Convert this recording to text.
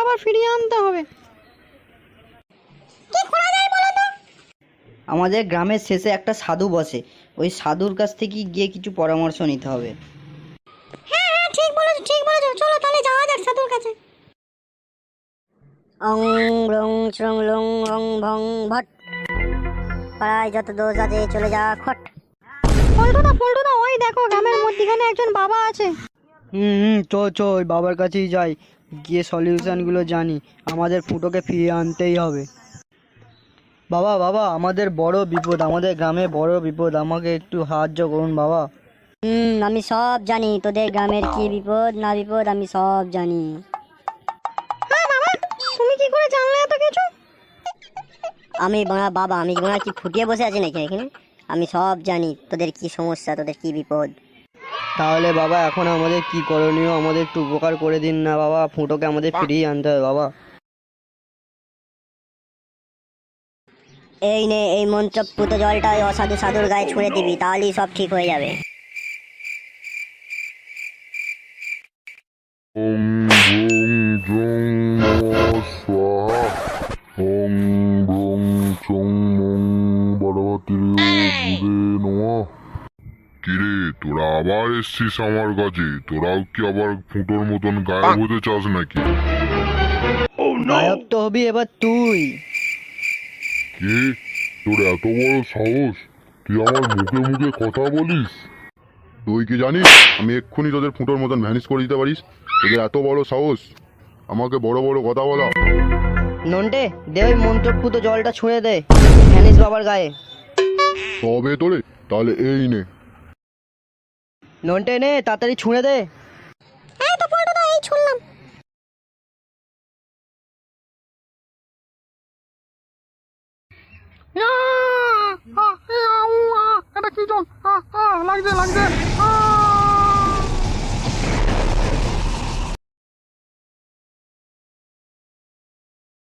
আবার ফিরিয়ে আনতে হবে। আমাদের গ্রামের শেষে একটা সাধু বসে। ওই সাধুর কাছ থেকে গিয়ে কিছু পরামর্শ নিতে হবে। হ্যাঁ হ্যাঁ ঠিক বলেছ ঠিক বলেছ। চলো তাহলে যাওয়া যাক সাধুর কাছে। অং রং চং লং অং ভং ভট। পাড়ায় যত দোষ আছে চলে যা খট। পল্টুদা পল্টুদা ওই দেখো গ্রামের মধ্যিখানে একজন বাবা আছে। হুম হুম চ চ ওই বাবার কাছেই যাই। গিয়ে সলিউশনগুলো জানি। আমাদের ফুটোকে ফিরিয়ে আনতেই হবে। বাবা বাবা আমাদের বড় বিপদ আমাদের গ্রামে বড় বিপদ আমাকে একটু সাহায্য করুন বাবা। হুম আমি সব জানি তোদের গ্রামের কি বিপদ না বিপদ আমি সব জানি। হ্যাঁ বাবা তুমি কি করে জানলে এত কিছু? আমি বাড়া বাবা আমি বাড়া কি ফুটিয়ে বসে আছি নাকি এখানে? আমি সব জানি তোদের কি সমস্যা তোদের কি বিপদ। তাহলে বাবা এখন আমাদের কি করণীয়? আমাদের একটু উপকার করে দিন না বাবা। ফুটোকে আমাদের ফিরিয়ে আনতে হবে বাবা। এই নে এই মন্ত্র পুতো জলটা ওই অসাধু সাধুর গায়ে ছুঁড়ে দিবি তাহলেই সব ঠিক হয়ে যাবে। ওং ব্রং জং নমঃ স্বাহা। ওং ব্রং চং মং বড়বাতির বুধে নমঃ। কিরে তোরা আবার এসছিস আমার কাছে? তোরাও কি আবার ফুটোর মতন গায়েব হতে চাস নাকি? গায়ব তো হবি এবার তুই। কি? তোর এত বড় সাহস? তুই আমার মুখে মুখে কথা বলিস? তুই কি জানিস আমি এক্ষুনি তোদের ফুটোর মতন ভ্যানিস করে দিতে পারিস? তোদের এত বড় সাহস? আমাকে বড় বড় কথা বলা। নন্টে দে ওই মন্ত্রপুত জলটা ছুঁড়ে দে। হ্যানিস বাবার গায়ে। তবে তোরে তাহলে এই নে। নন্টে, নে, তাড়াতাড়ি ছুঁড়ে দে। এই তো পল্টুদা এই শুনলাম এটা কি জল লাগছে লাগছে।